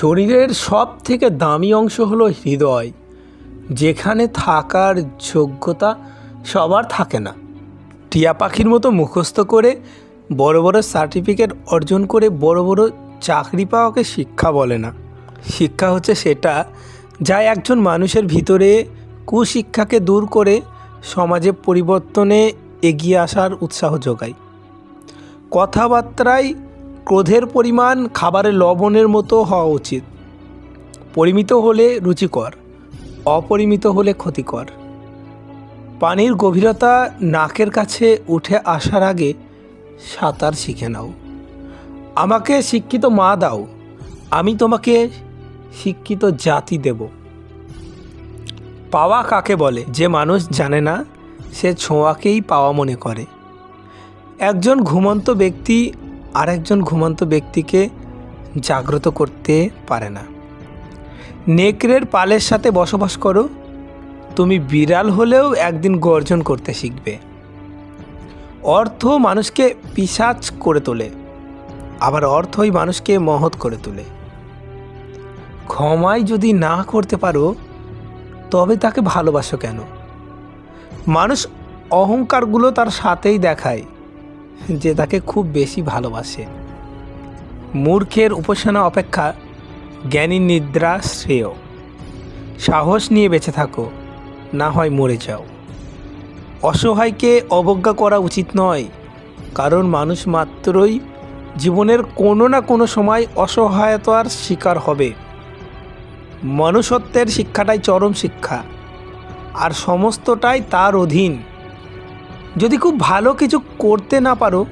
শরীরের সব থেকে দামি অংশ হলো হৃদয়। যেখানে থাকার যোগ্যতা সবার থাকে না। টিয়া পাখির মতো মুখস্থ করে বড় বড় সার্টিফিকেট অর্জন করে বড় বড় চাকরি পাওয়াকে শিক্ষা বলে না। শিক্ষা হচ্ছে সেটা যা একজন মানুষের ভিতরে কুশিক্ষাকে দূর করে সমাজে পরিবর্তনে এগিয়ে আসার উৎসাহ যোগায়। কথাবার্তায় ক্রোধের পরিমাণ খাবারের লবণের মতো হওয়া উচিত। পরিমিত হলে রুচিকর, অপরিমিত হলে ক্ষতিকর। পানির গভীরতা নাকের কাছে উঠে আসার আগে সাঁতার শিখে নাও। আমাকে শিক্ষিত মা দাও, আমি তোমাকে শিক্ষিত জাতি দেব। পাওয়া কাকে বলে? যে মানুষ জানে না, সে ছোঁয়াকেই পাওয়া মনে করে। একজন ঘুমন্ত ব্যক্তি আরেকজন ঘুমন্ত ব্যক্তিকে জাগ্রত করতে পারে না। নেকড়ের পালের সাথে বসবাস করো। তুমি বিড়াল হলেও একদিন গর্জন করতে শিখবে। অর্থ মানুষকে পিসাচ করে তোলে, আবার অর্থই মানুষকে মহৎ করে তোলে। ক্ষমাই যদি না করতে পারো, তবে তাকে ভালোবাসো কেন? মানুষ অহংকারগুলো তার সাথেই দেখায়। যে তাকে খুব বেশি ভালোবাসে। মূর্খের উপাসনা অপেক্ষা জ্ঞানী নিদ্রা শ্রেয়। সাহস নিয়ে বেঁচে থাকো, না হয় মরে যাও। অসহায়কে অবজ্ঞা করা উচিত নয়, কারণ মানুষ মাত্রই জীবনের কোনো না কোনো সময় অসহায়তার শিকার হবে। মনুষ্যত্বের শিক্ষাটাই চরম শিক্ষা, আর সমস্তটাই তার অধীন। যদি খুব ভালো কিছু করতে না পারো,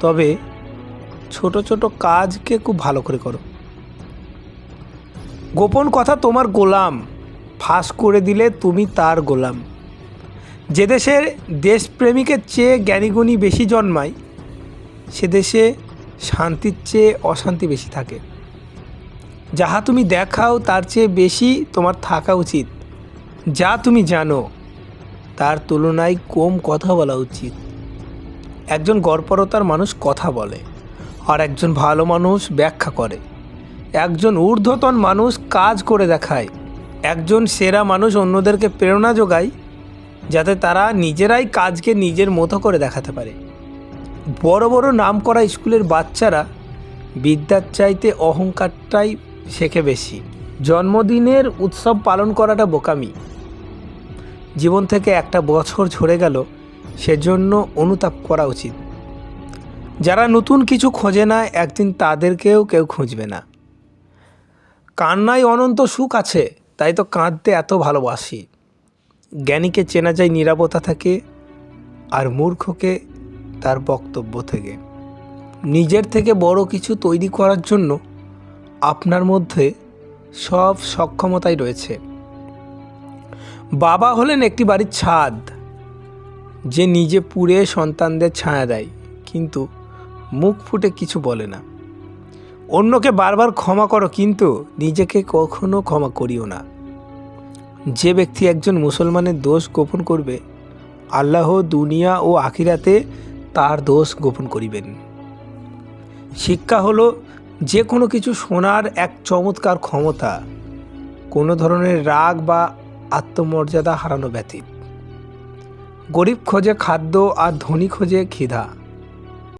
তবে ছোট ছোট কাজকে খুব ভালো করে করো। গোপন কথা তোমার গোলাম, ফাঁস করে দিলে তুমি তার গোলাম। যে দেশের দেশপ্রেমিকের চেয়ে জ্ঞানীগুণী বেশি জন্মায়, সে দেশে শান্তির চেয়ে অশান্তি বেশি থাকে। যাহা তুমি দেখাও, তার চেয়ে বেশি তোমার থাকা উচিত। যা তুমি জানো তার তুলনায় কম কথা বলা উচিত। একজন গড়পরতার মানুষ কথা বলে আর একজন ভালো মানুষ ব্যাখ্যা করে। একজন ঊর্ধ্বতন মানুষ কাজ করে দেখায়। একজন সেরা মানুষ অন্যদেরকে প্রেরণা যোগায় যাতে তারা নিজেরাই কাজকে নিজের মতো করে দেখাতে পারে। বড় বড় নাম করা স্কুলের বাচ্চারা বিদ্যার চাইতে অহংকারটাই শেখে বেশি। জন্মদিনের উৎসব পালন করাটা বোকামি। জীবন থেকে একটা বছর ঝরে গেল, সেজন্য অনুতাপ করা উচিত। যারা নতুন কিছু খোঁজে না, একদিন তাদেরকেও কেউ খুঁজবে না। কান্নায় অনন্ত সুখ আছে, তাই তো কাঁদতে এত ভালোবাসি। জ্ঞানীকে চেনা যায় নিরাপত্তা থেকে, আর মূর্খকে তার বক্তব্য থেকে। নিজের থেকে বড় কিছু তৈরি করার জন্য আপনার মধ্যে সব সক্ষমতাই রয়েছে। বাবা হলেন একটি বাড়ির ছাদ, যে নিজে পুড়ে সন্তানদের ছায়া দেয়, কিন্তু মুখ ফুটে কিছু বলে না। অন্যকে বারবার ক্ষমা করো, কিন্তু নিজেকে কখনো ক্ষমা করিও না। যে ব্যক্তি একজন মুসলমানের দোষ গোপন করবে, আল্লাহ দুনিয়া ও আখিরাতে তার দোষ গোপন করিবেন। শিক্ষা হলো যে কোনো কিছু শোনার এক চমৎকার ক্ষমতা। কোনো ধরনের রাগ বা আত্মমর্যাদা হারানো ব্যতীত। গরিব খোঁজে খাদ্য আর ধনী খোঁজে খিদা।